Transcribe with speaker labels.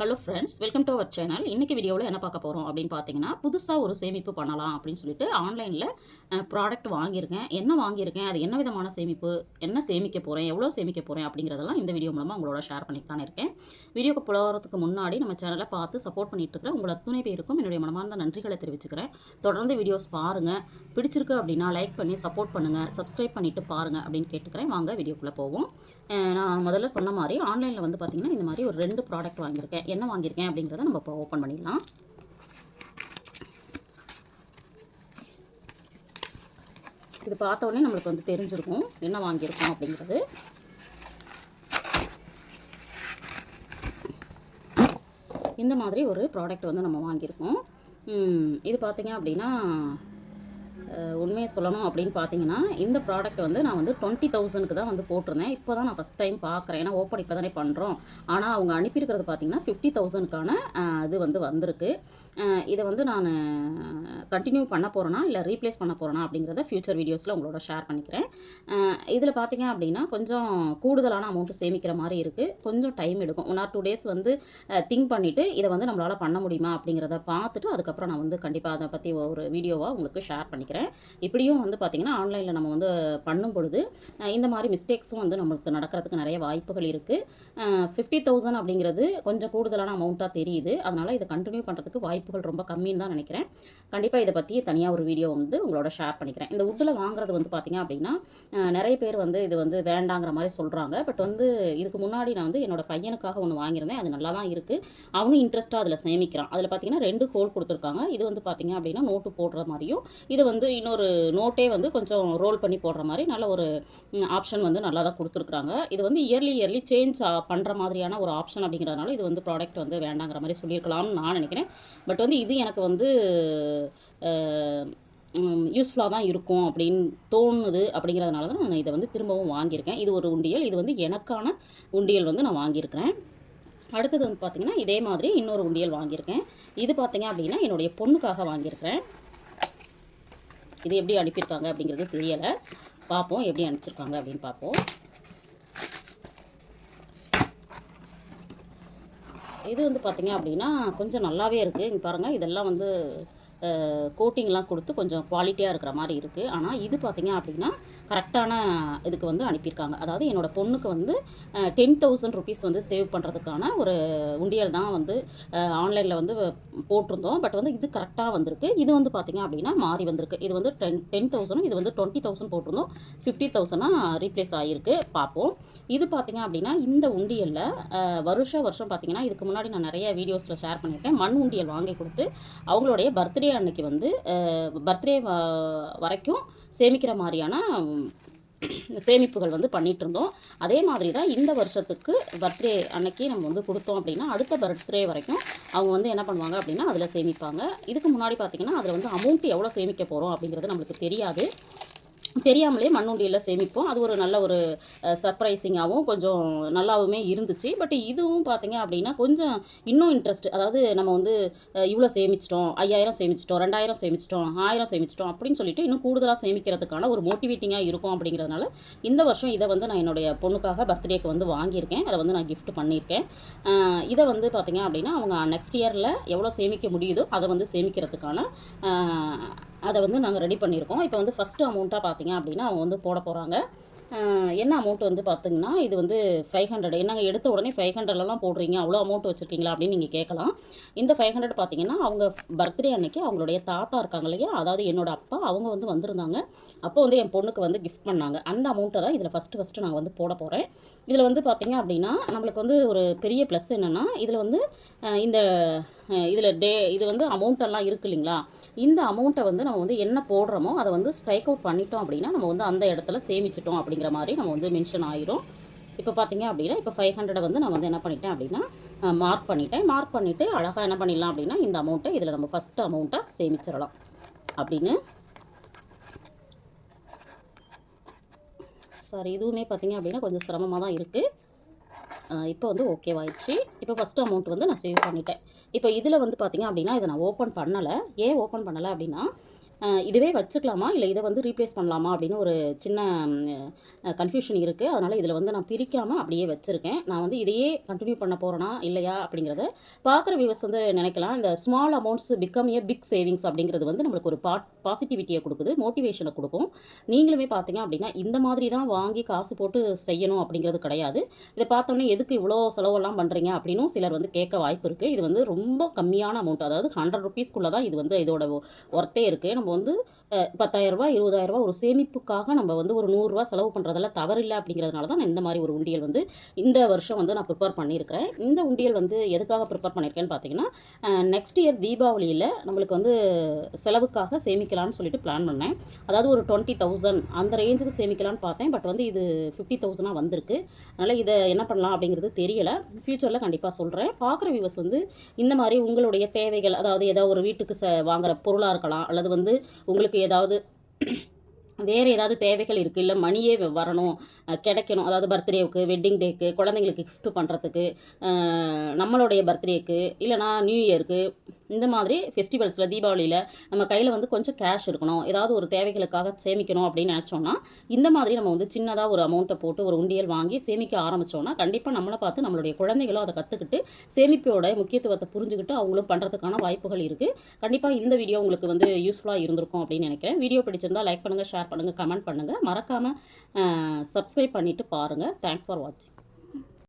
Speaker 1: Hello friends welcome to our channel இன்றைக்கி வீடியோவில் என்ன பார்க்க போகிறோம் அப்படின்னு பார்த்தீங்கன்னா புதுசாக ஒரு சேமிப்பு பண்ணலாம் அப்படின்னு சொல்லிட்டு ஆன்லைனில் ப்ராடக்ட் வாங்கியிருக்கேன். என்ன வாங்கியிருக்கேன்? அது என்ன விதமான சேமிப்பு? என்ன சேமிக்க போகிறேன் எவ்வளோ சேமிக்க போகிறேன் அப்படிங்கிறதெல்லாம் இந்த வீடியோ மூலமாக உங்களோட ஷேர் பண்ணிக்கலான்னு இருக்கேன். வீடியோக்கு போகிறதுக்கு முன்னாடி நம்ம சேனலை பார்த்து சப்போர்ட் பண்ணிட்டு இருக்கிற உங்கள் அத்துணை பேருக்கும் என்னுடைய மனமார்ந்த நன்றிகளை தெரிவிச்சுக்கிறேன். தொடர்ந்து வீடியோஸ் பாருங்கள் பிடிச்சிருக்கு அப்படின்னா லைக் பண்ணி சப்போர்ட் பண்ணுங்கள் சப்ஸ்கிரைப் பண்ணிவிட்டு பாருங்கள் அப்படின்னு கேட்டுக்கிறேன். வாங்க வீடியோக்குள்ளே போவோம். நான் முதல்ல சொன்ன மாதிரி ஆன்லைனில் வந்து பார்த்திங்கன்னா இந்த மாதிரி ஒரு ரெண்டு ப்ராடக்ட் வாங்கியிருக்கேன். என்ன வாங்கியிருக்கேன் அப்படிங்கிறத நம்ம இப்போ ஓப்பன் பண்ணிடலாம். இது பார்த்தோன்னே நம்மளுக்கு வந்து தெரிஞ்சிருக்கும் என்ன வாங்கியிருக்கோம் அப்படிங்கிறது. இந்த மாதிரி ஒரு ப்ராடக்ட் வந்து நம்ம வாங்கியிருக்கோம். இது பார்த்தீங்க அப்படின்னா உண்மையை சொல்லணும் அப்படின்னு பார்த்தீங்கன்னா இந்த ப்ராடக்ட் வந்து நான் வந்து டுவெண்ட்டி தௌசண்ட்க்கு தான் வந்து போட்டிருந்தேன். இப்போ தான் நான் ஃபஸ்ட் டைம் பார்க்குறேன். ஏன்னா ஓப்பன் இப்போ தானே பண்ணுறோம் ஆனால் அவங்க அனுப்பியிருக்கிறது பார்த்தீங்கன்னா ஃபிஃப்டி தௌசண்ட்க்கான இது வந்து வந்திருக்கு. இதை வந்து நான் கண்டினியூ பண்ண போகிறேனா இல்லை ரீப்ளேஸ் பண்ண போகிறேனா அப்படிங்கிறத ஃப்யூச்சர் வீடியோஸில் உங்களோட ஷேர் பண்ணிக்கிறேன். இதில் பார்த்தீங்க அப்படின்னா கொஞ்சம் கூடுதலான அமௌண்ட்டு சேமிக்கிற மாதிரி இருக்குது கொஞ்சம் டைம் எடுக்கும். ஒன் ஆர் டூ டேஸ் வந்து திங்க் பண்ணிவிட்டு இதை வந்து நம்மளால் பண்ண முடியுமா அப்படிங்கிறத பார்த்துட்டு அதுக்கப்புறம் நான் வந்து கண்டிப்பாக அதை பற்றி ஒரு வீடியோவாக உங்களுக்கு ஷேர் பண்ணிக்கிறேன். இப்படியும் வந்து பார்த்திங்கன்னா ஆன்லைனில் நம்ம வந்து பண்ணும் பொழுது இந்த மாதிரி மிஸ்டேக்ஸும் வந்து நம்மளுக்கு நடக்கிறதுக்கு நிறைய வாய்ப்புகள் இருக்குது ஃபிஃப்டி தௌசண்ட் அப்படிங்கிறது கொஞ்சம் கூடுதலான அமௌண்ட்டாக தெரியுது. அதனால் இதை கண்டினியூ பண்ணுறதுக்கு வாய்ப்புகள் ரொம்ப கம்மின்னு தான் நினைக்கிறேன். கண்டிப்பாக இதை பற்றி தனியாக ஒரு வீடியோ வந்து உங்களோட ஷேர் பண்ணிக்கிறேன். இந்த உட்டில் வாங்குறது வந்து பார்த்திங்க அப்படின்னா நிறைய பேர் வந்து இது வந்து வேண்டாங்கிற மாதிரி சொல்கிறாங்க பட் வந்து இதுக்கு முன்னாடி நான் வந்து என்னோட பையனுக்காக ஒன்று வாங்கியிருந்தேன். அது நல்லா தான் இருக்குது அவனும் இன்ட்ரெஸ்ட்டாக அதில் சேமிக்கிறான். அதில் பார்த்தீங்கன்னா ரெண்டு ஹோல் கொடுத்துருக்காங்க. இது வந்து பார்த்திங்க அப்படின்னா நோட்டு போடுற மாதிரியும் இது வந்து வந்து இன்னொரு நோட்டே வந்து கொஞ்சம் ரோல் பண்ணி போடுற மாதிரி நல்ல ஒரு ஆப்ஷன் வந்து நல்லா தான் கொடுத்துருக்குறாங்க. இது வந்து இயர்லி இயர்லி சேஞ்ச் பண்ணுற மாதிரியான ஒரு ஆப்ஷன் அப்படிங்கிறதுனால இது வந்து ப்ராடக்ட் வந்து வேண்டாங்கிற மாதிரி சொல்லியிருக்கலாம்னு நான் நினைக்கிறேன். பட் வந்து இது எனக்கு வந்து யூஸ்ஃபுல்லாக தான் இருக்கும் அப்படின்னு தோணுது அப்படிங்கிறதுனால தான் நான் இதை வந்து திரும்பவும் வாங்கியிருக்கேன். இது ஒரு உண்டியல். இது வந்து எனக்கான உண்டியல் வந்து நான் வாங்கியிருக்கிறேன். அடுத்தது வந்து பார்த்திங்கன்னா இதே மாதிரி இன்னொரு உண்டியல் வாங்கியிருக்கேன். இது பார்த்தீங்க அப்படின்னா என்னுடைய பொண்ணுக்காக வாங்கியிருக்கிறேன். இது எப்படி அனுப்பியிருக்காங்க அப்படிங்கிறது தெரியலை. பார்ப்போம் எப்படி அனுப்பிச்சிருக்காங்க அப்படின்னு பார்ப்போம். இது வந்து பார்த்தீங்க அப்படின்னா கொஞ்சம் நல்லாவே இருக்குது இங்கே பாருங்கள் இதெல்லாம் வந்து கோட்டிங்லாம் கொடுத்து கொஞ்சம் குவாலிட்டியாக இருக்கிற மாதிரி இருக்குது ஆனால் இது பார்த்தீங்க அப்படின்னா கரெக்டான இதுக்கு வந்து அனுப்பியிருக்காங்க. அதாவது என்னோடய பொண்ணுக்கு வந்து டென் தௌசண்ட் ருபீஸ் வந்து சேவ் பண்ணுறதுக்கான ஒரு உண்டியல் தான் வந்து ஆன்லைனில் வந்து போட்டிருந்தோம். பட் வந்து இது கரெக்டாக வந்திருக்கு. இது வந்து பார்த்திங்க அப்படின்னா மாறி வந்திருக்கு. இது வந்து டென் டென் தௌசண்ட் இது வந்து டுவெண்ட்டி தௌசண்ட் போட்டிருந்தோம். ஃபிஃப்டி தௌசண்டாக ரீப்ளேஸ் ஆகிருக்கு பார்ப்போம் இது பார்த்தீங்க அப்படின்னா இந்த உண்டியலில் வருஷம் வருஷம் பார்த்தீங்கன்னா இதுக்கு முன்னாடி நான் நிறைய வீடியோஸில் ஷேர் பண்ணியிருக்கேன். மண் உண்டியல் வாங்கி கொடுத்து அவங்களுடைய பர்த்டே பர்த்டே அன்னைக்கு வந்து பர்த்டே வரைக்கும் சேமிக்கிற மாதிரியான சேமிப்புகள் வந்து பண்ணிகிட்டு இருந்தோம் அதே மாதிரி தான் இந்த வருஷத்துக்கு பர்த்டே அன்னைக்கு நம்ம வந்து கொடுத்தோம் அப்படின்னா அடுத்த பர்த்டே வரைக்கும் அவங்க வந்து என்ன பண்ணுவாங்க அப்படின்னா அதில் சேமிப்பாங்க. இதுக்கு முன்னாடி பார்த்தீங்கன்னா அதில் வந்து அமௌண்ட் எவ்வளோ சேமிக்க போகிறோம் அப்படிங்கிறது நம்மளுக்கு தெரியாது. தெரியாமலே மண்ணுண்டியில் சேமிப்போம். அது ஒரு நல்ல ஒரு சர்ப்ரைசிங்காகவும் கொஞ்சம் நல்லாவுமே இருந்துச்சு. பட் இதுவும் பார்த்தீங்க அப்படின்னா கொஞ்சம் இன்னும் இன்ட்ரெஸ்ட் அதாவது நம்ம வந்து இவ்வளோ சேமிச்சிட்டோம் ஐயாயிரம் சேமிச்சிட்டோம் ரெண்டாயிரம் சேமிச்சிட்டோம் ஆயிரம் சேமிச்சிட்டோம் அப்படின்னு சொல்லிட்டு இன்னும் கூடுதலாக சேமிக்கிறதுக்கான ஒரு மோட்டிவேட்டிங்காக இருக்கும் அப்படிங்கிறதுனால இந்த வருஷம் இதை வந்து நான் என்னுடைய பொண்ணுக்காக பர்த்டேக்கு வந்து வாங்கியிருக்கேன். அதை வந்து நான் கிஃப்ட் பண்ணியிருக்கேன். இதை வந்து பார்த்தீங்க அப்படின்னா அவங்க நெக்ஸ்ட் இயரில் எவ்வளோ சேமிக்க முடியுதோ அதை வந்து சேமிக்கிறதுக்கான அதை வந்து நாங்கள் ரெடி பண்ணியிருக்கோம். இப்போ வந்து ஃபஸ்ட்டு அமௌண்ட்டாக பார்த்தீங்க அப்படின்னா அவங்க வந்து போட போகிறாங்க என்ன அமௌண்ட் வந்து பார்த்தீங்கன்னா இது வந்து ஃபைவ் ஹண்ட்ரட் என்னங்க எடுத்த உடனே ஃபைவ் ஹண்ட்ரட்லலாம் போடுறீங்க? அவ்வளோ அமௌண்ட் வச்சுருக்கீங்களா அப்படின்னு நீங்கள் கேட்கலாம் இந்த ஃபைவ் ஹண்ட்ரட் பார்த்தீங்கன்னா அவங்க பர்த்டே அன்னைக்கு அவங்களுடைய தாத்தா இருக்காங்க இல்லையா? அதாவது என்னோட அப்பா அவங்க வந்து வந்திருந்தாங்க. அப்போ வந்து என் பொண்ணுக்கு வந்து கிஃப்ட் பண்ணாங்க. அந்த அமௌண்ட்டை தான் இதில் ஃபஸ்ட்டு ஃபஸ்ட்டு நான் வந்து போட போகிறேன் இதில் வந்து பார்த்தீங்க அப்படின்னா நம்மளுக்கு வந்து ஒரு பெரிய ப்ளஸ் என்னென்னா இதில் வந்து இந்த இதில் டே இது வந்து அமௌண்ட்டெல்லாம் இருக்குது இருக்கு இல்லைங்களா? இந்த அமௌண்ட்டை வந்து நம்ம வந்து என்ன போடுறோமோ அதை வந்து ஸ்ட்ரைக் அவுட் பண்ணிட்டோம் அப்படின்னா நம்ம வந்து அந்த இடத்துல சேமிச்சிட்டோம் அப்படிங்கிற மாதிரி நம்ம வந்து மென்ஷன் ஆயிரும். இப்போ பார்த்தீங்க அப்படின்னா இப்போ ஃபைவ் ஹண்ட்ரட் வந்து நான் வந்து என்ன பண்ணிட்டேன் அப்படின்னா மார்க் பண்ணிட்டேன். மார்க் பண்ணிவிட்டு அழகாக என்ன பண்ணிடலாம் அப்படின்னா இந்த அமௌண்ட்டை இதில் நம்ம ஃபஸ்ட்டு அமௌண்ட்டை சேமிச்சிடலாம் அப்படின்னு. சாரி இதுவுமே பார்த்தீங்க அப்படின்னா கொஞ்சம் சிரமமாக தான் இருக்குது இப்போ வந்து ஓகேவாயிடுச்சு இப்போ ஃபஸ்ட்டு அமௌண்ட் வந்து நான் சேவ் பண்ணிட்டேன். இப்போ இதில் வந்து பார்த்தீங்க அப்படின்னா இதை நான் ஓப்பன் பண்ணலை. ஏன் ஓப்பன் பண்ணலை அப்படின்னா இதுவே வச்சுக்கலாமா? இல்லை இதை வந்து ரீப்ளேஸ் பண்ணலாமா? அப்படின்னு ஒரு சின்ன கன்ஃபியூஷன் இருக்குது அதனால் இதில் வந்து நான் பிரிக்காமல் அப்படியே வச்சுருக்கேன். நான் வந்து இதையே கண்டினியூ பண்ண போகிறேனா இல்லையா? அப்படிங்கிறத பார்க்குற வியூவர்ஸ் வந்து நினைக்கலாம். இந்த small amounts become a big savings அப்படிங்கிறது வந்து நம்மளுக்கு ஒரு பா பாசிட்டிவிட்டியை கொடுக்குது மோட்டிவேஷனை கொடுக்கும். நீங்களுமே பார்த்தீங்க அப்படின்னா இந்த மாதிரி தான் வாங்கி காசு போட்டு செய்யணும் அப்படிங்கிறது கிடையாது. இதை பார்த்தோன்னே எதுக்கு இவ்வளோ செலவெல்லாம் பண்ணுறீங்க அப்படின்னும் சிலர் வந்து கேட்க வாய்ப்பு இருக்குது இது வந்து ரொம்ப கம்மியான அமௌண்ட் அதாவது ஹண்ட்ரட் ருபீஸ்க்குள்ளே தான் இது வந்து இதோட ஒர்த்தே இருக்குது நம்ம வந்து பத்தாயிரரூபா இருபதாயிரரூபா ஒரு சேமிப்புக்காக நம்ம வந்து ஒரு நூறுரூவா செலவு பண்ணுறதெல்லாம் தவறில்லை அப்படிங்கிறதுனால தான் நான் இந்த மாதிரி ஒரு உண்டியல் வந்து இந்த வருஷம் வந்து நான் ப்ரிப்பேர் பண்ணியிருக்கிறேன். இந்த உண்டியல் வந்து எதுக்காக ப்ரிப்பேர் பண்ணியிருக்கேன்னு பார்த்தீங்கன்னா நெக்ஸ்ட் இயர் தீபாவளியில் நம்மளுக்கு வந்து செலவுக்காக சேமிக்கலாம்னு சொல்லிட்டு பிளான் பண்ணேன். அதாவது ஒரு டுவெண்ட்டி தௌசண்ட் அந்த ரேஞ்சுக்கு சேமிக்கலாம்னு பார்த்தேன். பட் வந்து இது ஃபிஃப்டி தௌசண்டாக வந்திருக்கு. அதனால் இதை என்ன பண்ணலாம் அப்படிங்கிறது தெரியலை. ஃப்யூச்சரில் கண்டிப்பாக சொல்கிறேன் பார்க்குற வியூவர்ஸ் வந்து இந்த மாதிரி உங்களுடைய தேவைகள் அதாவது ஏதோ ஒரு வீட்டுக்கு ச வாங்குகிற பொருளாக இருக்கலாம் அல்லது வந்து உங்களுக்கு ஏதாவது வேறு ஏதாவது தேவைகள் இருக்குது இல்லை மணியே வரணும் கிடைக்கணும். அதாவது பர்த்டேவுக்கு வெட்டிங் டேக்கு குழந்தைங்களுக்கு கிஃப்ட் பண்ணுறதுக்கு நம்மளுடைய பர்த்டேக்கு இல்லைனா நியூ இயருக்கு இந்த மாதிரி ஃபெஸ்டிவல்ஸில் தீபாவளியில் நம்ம கையில் வந்து கொஞ்சம் கேஷ் இருக்கணும். ஏதாவது ஒரு தேவைகளுக்காக சேமிக்கணும் அப்படின்னு நினச்சோன்னா இந்த மாதிரி நம்ம வந்து சின்னதாக ஒரு அமௌண்ட்டை போட்டு ஒரு உண்டியல் வாங்கி சேமிக்க ஆரம்பித்தோன்னா கண்டிப்பாக நம்மளை பார்த்து நம்மளுடைய குழந்தைகளும் அதை கற்றுக்கிட்டு சேமிப்போட முக்கியத்துவத்தை புரிஞ்சுக்கிட்டு அவங்களும் பண்ணுறதுக்கான வாய்ப்புகள் இருக்குது கண்டிப்பாக இந்த வீடியோ உங்களுக்கு வந்து யூஸ்ஃபுல்லாக இருந்திருக்கும் அப்படின்னு நினைக்கிறேன். வீடியோ பிடிச்சிருந்தா லைக் பண்ணுங்கள் ஷேர் பண்ணுங்கள் கமெண்ட் பண்ணுங்கள் மறக்காமல் சப்ஸ்கிரைப் பண்ணிவிட்டு பாருங்கள் தேங்க்ஸ் ஃபார் வாட்சிங்